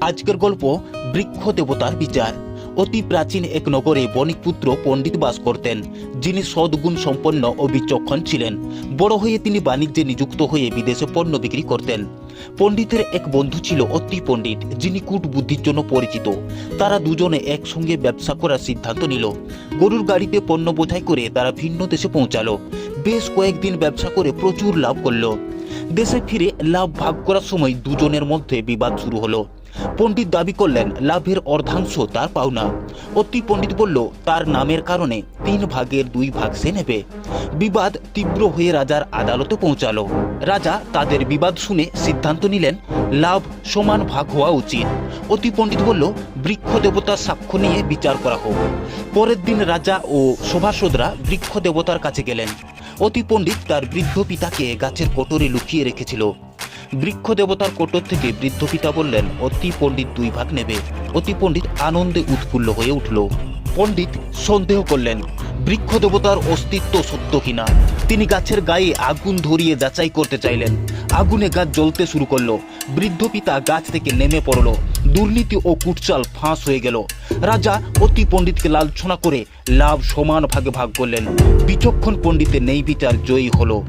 আজকের গল্প বৃক্ষ দেবতার বিচার। অতি প্রাচীন এক নগরে বণিকপুত্র পণ্ডিত বাস করতেন, যিনি সদ্গুণ সম্পন্ন ও বিচক্ষণ ছিলেন। বড় হয়ে তিনি বাণিজ্যে নিযুক্ত হয়ে বিদেশে পণ্য বিক্রি করতেন। পণ্ডিতের এক বন্ধু ছিল অতি পণ্ডিত, যিনি কূট বুদ্ধির জন্য পরিচিত। তারা দুজনে একসঙ্গে ব্যবসা করার সিদ্ধান্ত নিল। গরুর গাড়িতে পণ্য বোঝাই করে তারা ভিন্ন দেশে পৌঁছালো। বেশ কয়েকদিন ব্যবসা করে প্রচুর লাভ করল। দেশে ফিরে লাভ ভাগ করার সময় দুজনের মধ্যে বিবাদ শুরু হলো। পণ্ডিত দাবি করলেন, লাভের অর্ধাংশ তার পাওনা। অতি পণ্ডিত বলল, তার নামের কারণে তিন ভাগের দুই ভাগ সে নেবে। বিবাদ তীব্র হয়ে রাজার আদালতে পৌঁছালো। রাজা তাদের বিবাদ শুনে সিদ্ধান্ত নিলেন, লাভ সমান ভাগ হওয়া উচিত। অতি পণ্ডিত বলল, বৃক্ষ দেবতার সাক্ষ্য নিয়ে বিচার করা হোক। পরের দিন রাজা ও সভাসদরা বৃক্ষ দেবতার কাছে গেলেন। অতি পণ্ডিত তার বৃদ্ধ পিতাকে গাছের কোটরে লুকিয়ে রেখেছিল। বৃক্ষ দেবতার কোটর থেকে বৃদ্ধ পিতা বললেন, অতি পণ্ডিত দুই ভাগ নেবে। অতি পণ্ডিত আনন্দে উৎফুল্ল হয়ে উঠল। পণ্ডিত সন্দেহ করলেন, বৃক্ষ দেবতার অস্তিত্ব সত্য কিনা? তিনি গাছের গায়ে আগুন ধরিয়ে যাচাই করতে চাইলেন। আগুনে গাছ জ্বলতে শুরু করল। বৃদ্ধ পিতা গাছ থেকে নেমে পড়ল। দুর্নীতি ও কুটচাল ফাঁস হয়ে গেল। রাজা অতি পণ্ডিতকে লালছনা করে লাভ সমান ভাগে ভাগ করলেন। বিচক্ষণ পণ্ডিতের নেই বিচার জয়ী হলো।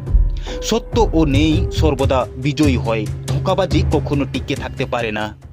সত্য ও নেই সর্বদা বিজয়ী হয়। ধোঁকাবাজি কখনো টিকে থাকতে পারে না।